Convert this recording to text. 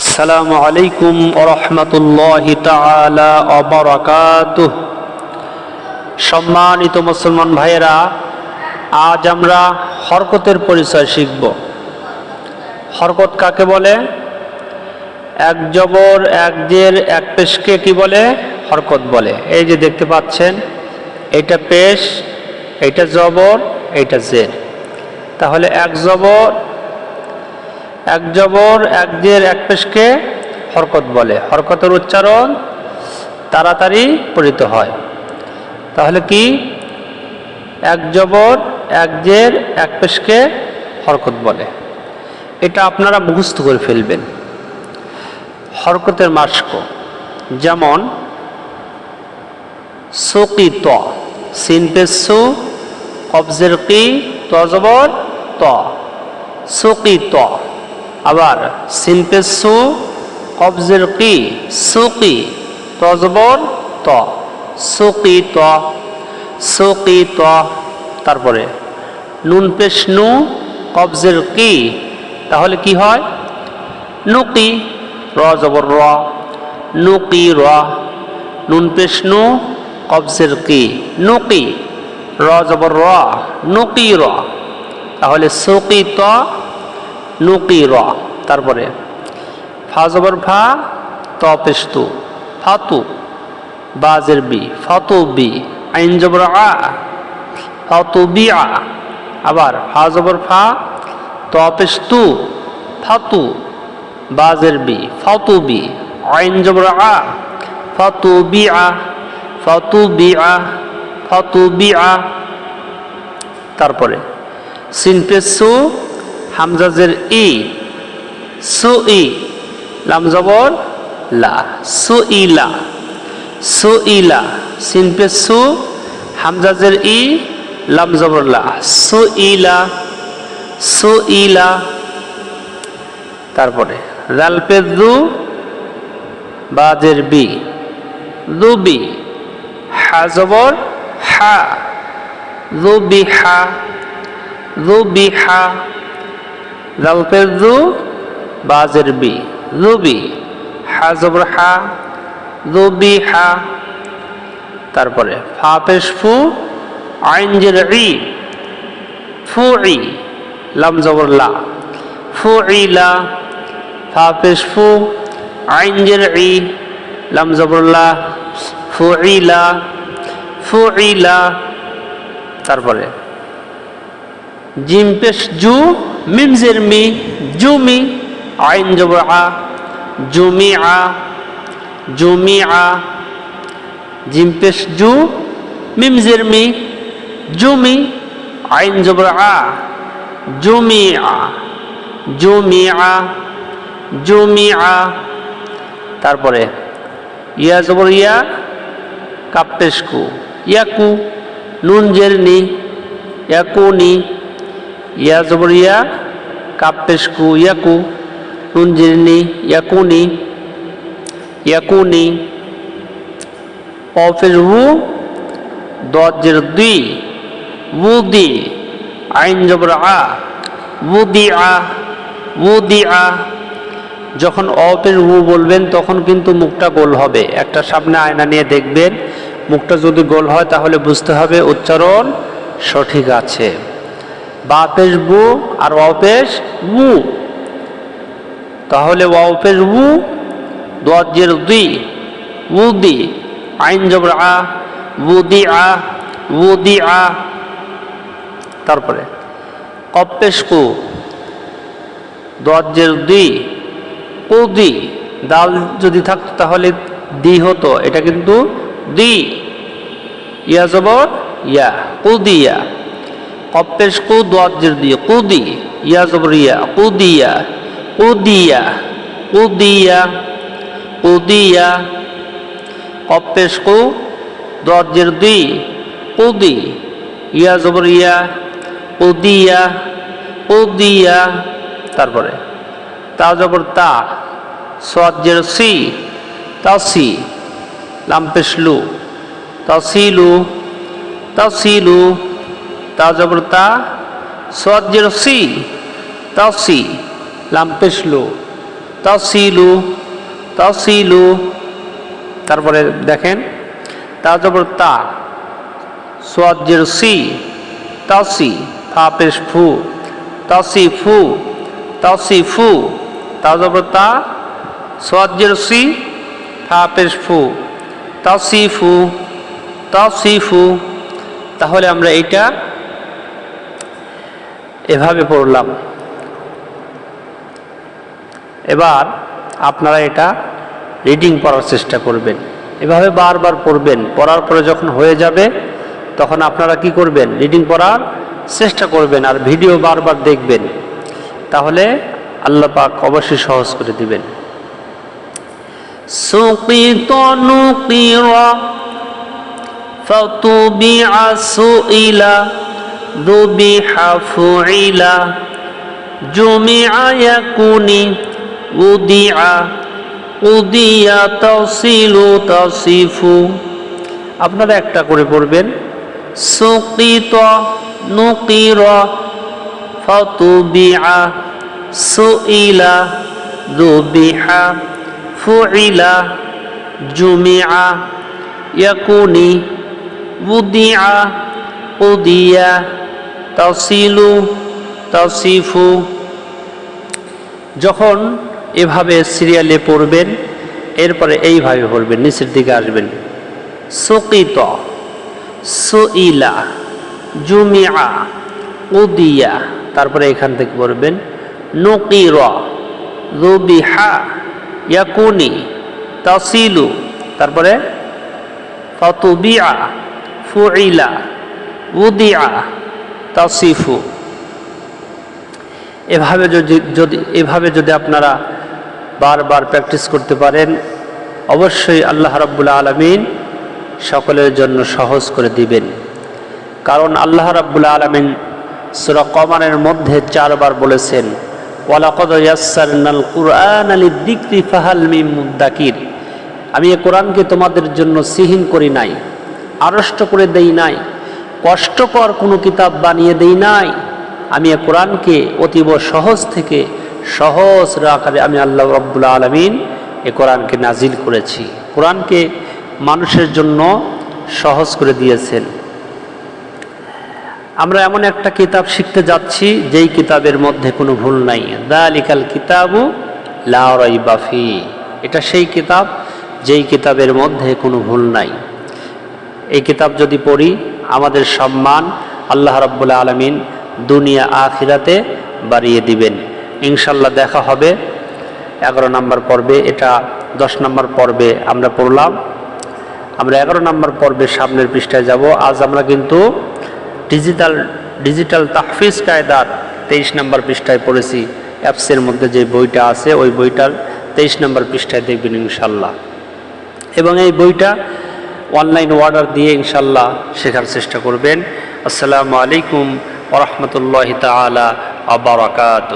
আসসালামু আলাইকুম ওরহমতুল্লাহ তাআলা অবরাকাতুহ সম্মানিত মুসলমান ভাইয়েরা, আজ আমরা হরকতের পরিচয় শিখব। হরকত কাকে বলে? এক জবর, এক জের, এক পেশকে কি বলে? হরকত বলে। এই যে দেখতে পাচ্ছেন, এটা পেশ, এটা জবর এইটা জের। তাহলে এক জবর এক জবর, এক জের, এক পেশকে হরকত বলে। হরকতের উচ্চারণ তাড়াতাড়ি পরিত হয়। তাহলে কি? এক জবর, এক জের, এক পেশকে হরকত বলে। এটা আপনারা মুখস্থ করে ফেলবেন। হরকতের মাস্ক। যেমন, সুকি ত। সিন পেসু কবজের কি তজবর ত। সুকি ত। আবার সিন পেসু কবজের কি সুকি, তজবর ত, সুকি ত সুকি ত, তারপরে নুন পেশ নু, কবজের কি, তাহলে কি হয়? নুকি, র জবর র, নুকি র, নুন পেশ নু, কবজের কি, নুকি, র জবর র, নুকি র, তাহলে সুকি ত নুকি র তারপরে, ফা জবর ফা ত পেস্তু ফাতু, বাজের বি, ফাতু বি, আইন জবর আ, ফাতু বি আ, আবার ফা জবর ফা ত পেস্তু ফাতু, বাজের বি, ফাতু বি, আইন জবর আ, ফাতু বি আ, ফাতু বি আ, ফাতু বি আ, তারপরে সিনপেসু হামজাজের ই সু ই লাম জবর লা সু ইলা সু ইলা সিনপেসু হামজাজের ই লাম জবর লা সু ইলা সু ইলা তারপরে রালপেদু বাজের বি, দুবি, হা জবর, হা, দুবি হা দুবি হা। রালপেদু বাজের বি দুবি হা, জবর হা দুবি হা। তারপরে, ফা ফু, আইন জের ই, ফু ই, লাম জবর লা। ফু ইলা ফা পেশ ফু, আইন জের ই, লাম জবর লা। ফু ইলা ফু ইলা তারপরে, জিম জু মিম জের মি, জুমি, আইন জবর আ জুমি আ জুমি আ জিম পেশ জু মিম জের মি, জুমি, আইন জবর আ জুমি আ জুমি আ জুমি আ তারপরে ইয়া জবর ইয়া কাপ্পেশকু ইয়াকু নুন জের নি ইয়াকুনি ইয়া জবর ইয়া ইয়াকু নুন ইয়াকুনি ইয়াকুনি অফের হু দজের দুই উদি আইন জবর আ উদি আ উদি আ যখন অপের হু বলবেন, তখন কিন্তু মুখটা গোল হবে। একটা সামনে আয়না নিয়ে দেখবেন, মুখটা যদি গোল হয়, তাহলে বুঝতে হবে উচ্চারণ সঠিক আছে। বাপেশ বু আর অপেশ উ। তাহলে অপেশ উ দজের দুই উদি আইন জবর আ উদি আ উদি আ। তারপরে কপ্পেশ কু দজের দুই কুদি দাল যদি থাকতো তাহলে দি হতো, এটা কিন্তু দি। ইয়া জবর ইয়া কুদিয়া কপ্পেশ কু দজের দিয়ে কুদি ইয়া জবর ইয়া কুদিয়া কুদিয়া কুদিয়া কুদিয়া কপ্পেশ কু দজের দুই কুদি ইয়া জবর ইয়া কুদিয়া কুদিয়া তারপরে, তা জবর তা সজ্জের সি তাসি লাম্পেশলু তাসিলু তাসিলু তা জবর তা সজ্জের সি তাসি লাম্পেশলু তাসিলু তাসিলু তারপরে দেখেন তার জবর তা সোয়াজের সি তাসি ফা পেশ ফু তাসি ফু তাসি ফু তার জবর তা সোয়াজের সি, ফা পেশ ফু তাসিফু তাসিফু তাহলে আমরা এটা এভাবে পড়লাম এবার আপনারা এটা রিডিং পড়ার চেষ্টা করবেন এভাবে বারবার পড়বেন পড়ার পরে যখন হয়ে যাবে তখন আপনারা কি করবেন রিডিং পড়ার চেষ্টা করবেন আর ভিডিও বারবার দেখবেন তাহলে আল্লাহ পাক অবশ্যই সহজ করে দিবেন সুকিত নুকিরা فطبع سئلا ذبح فعلا جمع يكون وضع উদিয়া তসিলু তসিফু আপনারা একটা করে পড়বেন সুকিত নুকির ফতুবিআ সুইলা দুবিহা ফুইলা জুমিআ ইয়াকুনি বুদিআ উদিয়া তসিলু তসিফু যখন এভাবে সিরিয়ালে পড়বেন, এরপরে এইভাবে পড়বেন, নিচের দিকে আসবেন। সুকিত, সুইলা জুমিয়া উদিয়া, তারপরে এখান থেকে পড়বেন। নকির, রুবিহা, ইয়াকুনি তাসিলু তারপরে ফতুবিয়া ফুইলা উদিয়া তাসিফু। এভাবে যদি যদি, এভাবে যদি আপনারা বারবার প্র্যাকটিস করতে পারেন, অবশ্যই আল্লাহ রাব্বুল আলমিন সকলের জন্য সহজ করে দিবেন। কারণ আল্লাহ রাব্বুল আলমিন সুরা কমানের মধ্যে চারবার বলেছেন, ওয়ালাকদ আলী আমি এ কোরআনকে তোমাদের জন্য সিহীন করি নাই, আড়ষ্ট করে দেই নাই। কষ্টকর কোনো কিতাব বানিয়ে দেই নাই। আমি কোরআনকে অতীব সহজ থেকে সহজ আকারে আমি আল্লাহ রব্বুল আলমিন এ কোরআনকে নাজিল করেছি। কোরআনকে মানুষের জন্য সহজ করে দিয়েছেন। আমরা এমন একটা কিতাব শিখতে যাচ্ছি, যেই কিতাবের মধ্যে কোনো ভুল নাই। দালিকাল কিতাবু লাউরাই বাফি এটা সেই কিতাব, যেই কিতাবের মধ্যে কোনো ভুল নাই। এই কিতাব যদি পড়ি আমাদের সম্মান আল্লাহ রব্বুল্লা আলমিন দুনিয়া আখিরাতে বাড়িয়ে দিবেন। ইনশাল্লাহ দেখা হবে এগারো নম্বর পর্বে, এটা দশ নম্বর পর্বে আমরা পড়লাম। আমরা এগারো নম্বর পর্বের সামনের পৃষ্ঠায় যাব। আজ আমরা কিন্তু ডিজিটাল ডিজিটাল তাহফিজ কায়দার তেইশ নম্বর পৃষ্ঠায় পড়েছি। অ্যাপসের মধ্যে যে বইটা আছে, ওই বইটার তেইশ নম্বর পৃষ্ঠায় দেখবেন ইনশাল্লাহ এবং এই বইটা অনলাইন অর্ডার দিয়ে ইনশাল্লাহ শেখার চেষ্টা করবেন। আসসালামু আলাইকুম ওরহমতুল্লাহ তালা আবরাকাত